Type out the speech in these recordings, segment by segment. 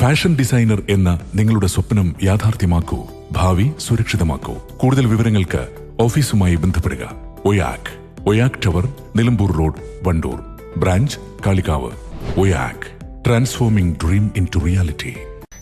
Fashion designer എന്ന നിങ്ങളുടെ സ്വപ്നം യാഥാർത്ഥ്യമാക്കൂ. ഭാവി സുരക്ഷിതമാക്കൂ. കൂടുതൽ വിവരങ്ങൾക്ക് ഓഫീസുമായി ബന്ധപ്പെടുക. Oyak. Oyak tower Nilambur road Wandoor. Branch Kalikavu. Oyak. Transforming dream in reality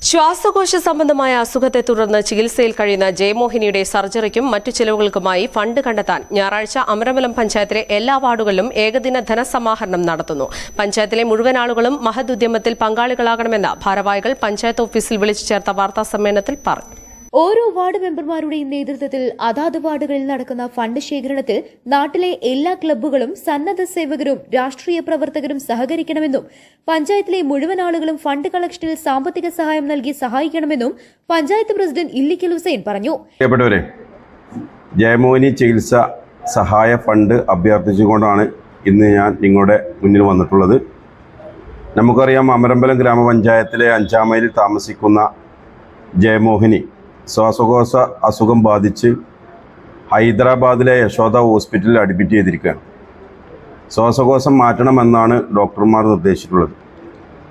ശ്വാസകോശ സംബന്ധമായ അസുഖത്തെ തുടർന്ന് ചികിത്സയിൽ കഴിയുന്ന ജയമോഹിനിയുടെ സർജറിക്കും മറ്റു ചെലവുകൾക്കുമായി ഫണ്ട് കണ്ടെത്താൻ ഞായറാഴ്ച അമരമലം പഞ്ചായത്തിലെ എല്ലാ വാർഡുകളിലും ഏകദിന ധനസമാഹരണം നടത്തുന്നു. പഞ്ചായത്തിലെ മുഴുവൻ ആളുകളും മഹദുദ്യമത്തിൽ പങ്കാളികളാകണമെന്ന് ഭാരവാഹികൾ പഞ്ചായത്ത് ഓഫീസിൽ വിളിച്ചു ചേർത്ത വാർത്താ സമ്മേളനത്തിൽ പറഞ്ഞു. ഓരോ വാർഡ് മെമ്പർമാരുടെയും നേതൃത്വത്തിൽ അതാത് വാർഡുകളിൽ നടക്കുന്ന ഫണ്ട് ശേഖരണത്തിൽ നാട്ടിലെ എല്ലാ ക്ലബ്ബുകളും സന്നദ്ധ സേവകരും രാഷ്ട്രീയ പ്രവർത്തകരും സഹകരിക്കണമെന്നും പഞ്ചായത്തിലെ മുഴുവൻ ആളുകളും ഫണ്ട് കളക്ഷനിൽ സാമ്പത്തിക സഹായം നൽകി സഹായിക്കണമെന്നും പഞ്ചായത്ത് പ്രസിഡന്റ് ഇല്ലിക്കൽ ഹുസൈൻ പറഞ്ഞു. ജയമോനി ചികിത്സ സഹായ ഫണ്ട് അഭ്യർത്ഥിച്ചുകൊണ്ടാണ് ഇന്ന് ഞാൻ നിങ്ങളുടെ മുന്നിൽ വന്നിട്ടുള്ളത്. നമുക്കറിയാം അമരമ്പലം ഗ്രാമപഞ്ചായത്തിലെ അഞ്ചാം മൈലിൽ താമസിക്കുന്ന ജയമോഹിനി ശ്വാസകോശ അസുഖം ബാധിച്ച് ഹൈദരാബാദിലെ യശോദ ഹോസ്പിറ്റലിൽ അഡ്മിറ്റ് ചെയ്തിരിക്കുകയാണ്. ശ്വാസകോശം മാറ്റണമെന്നാണ് ഡോക്ടർമാർ നിർദ്ദേശിച്ചിട്ടുള്ളത്.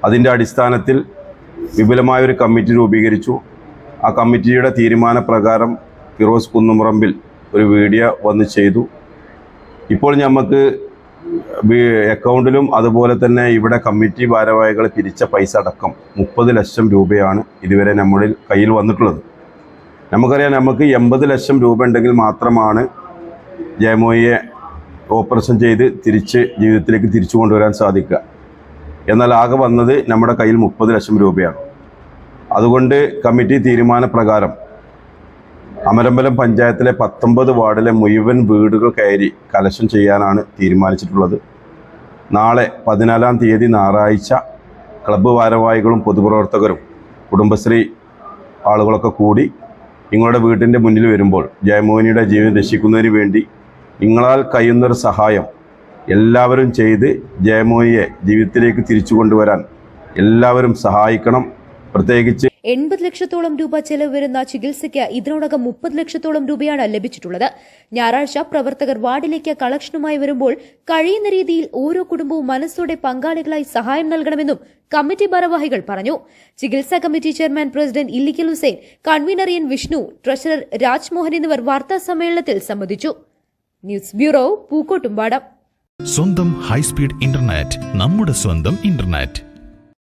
അതിന്റെ അടിസ്ഥാനത്തിൽ വിപുലമായ ഒരു കമ്മിറ്റി രൂപീകരിച്ചു. ആ കമ്മിറ്റിയുടെ തീരുമാനപ്രകാരം ഫിറോസ് കുന്നുമുറമ്പിൽ ഒരു വീഡിയോ വന്ന് ചെയ്തു. ഇപ്പോൾ നമുക്ക് അക്കൗണ്ടിലും അതുപോലെ തന്നെ ഇവിടെ കമ്മിറ്റി ഭാരവാഹികൾ പിരിച്ച പൈസ അടക്കം മുപ്പത് ലക്ഷം രൂപയാണ് ഇതുവരെ നമ്മളിൽ കയ്യിൽ വന്നിട്ടുള്ളത്. നമുക്കറിയാം നമുക്ക് എൺപത് ലക്ഷം രൂപ ഉണ്ടെങ്കിൽ മാത്രമാണ് ജയമോയെ ഓപ്പറേഷൻ ചെയ്ത് തിരിച്ച് ജീവിതത്തിലേക്ക് തിരിച്ചു കൊണ്ടുവരാൻ സാധിക്കുക. എന്നാൽ ആകെ വന്നത് നമ്മുടെ കയ്യിൽ മുപ്പത് ലക്ഷം രൂപയാണ്. അതുകൊണ്ട് കമ്മിറ്റി തീരുമാനപ്രകാരം അമരമ്പലം പഞ്ചായത്തിലെ പത്തൊമ്പത് വാർഡിലെ മുഴുവൻ വീടുകൾ കയറി കലക്ഷൻ ചെയ്യാനാണ് തീരുമാനിച്ചിട്ടുള്ളത്. നാളെ പതിനാലാം തീയതി ഞായറാഴ്ച ക്ലബ്ബ് ഭാരവാഹികളും പൊതുപ്രവർത്തകരും കുടുംബശ്രീ ആളുകളൊക്കെ കൂടി നിങ്ങളുടെ വീട്ടിന്റെ മുന്നിൽ വരുമ്പോൾ ജയമോഹിനിയുടെ ജീവൻ രക്ഷിക്കുന്നതിന് വേണ്ടി നിങ്ങളാൽ കഴിയുന്നൊരു സഹായം എല്ലാവരും ചെയ്ത് ജയമോഹിയെ ജീവിതത്തിലേക്ക് തിരിച്ചു കൊണ്ടുവരാൻ എല്ലാവരും സഹായിക്കണം. പ്രത്യേകിച്ച് എൺപത് ലക്ഷത്തോളം രൂപ ചെലവ് വരുന്ന ചികിത്സയ്ക്ക് ഇതിനോടകം മുപ്പത് ലക്ഷത്തോളം രൂപയാണ് ലഭിച്ചിട്ടുള്ളത്. ഞായറാഴ്ച പ്രവർത്തകർ വാർഡിലേക്ക് കളക്ഷനുമായി വരുമ്പോൾ കഴിയുന്ന രീതിയിൽ ഓരോ കുടുംബവും മനസ്സോടെ പങ്കാളികളായി സഹായം നൽകണമെന്നും കമ്മിറ്റി ഭാരവാഹികൾ പറഞ്ഞു. ചികിത്സാ committee chairman president Illikkal Hussain convener N Vishnu treasurer Rajmohan എന്നിവർ വാർത്താ സമ്മേളനത്തിൽ സംബന്ധിച്ചു. News bureau Pookkottumpadam. സ്വന്തം ഹൈസ്പീഡ് ഇന്റർനെറ്റ് നമ്മുടെ സ്വന്തം ഇന്റർനെറ്റ്.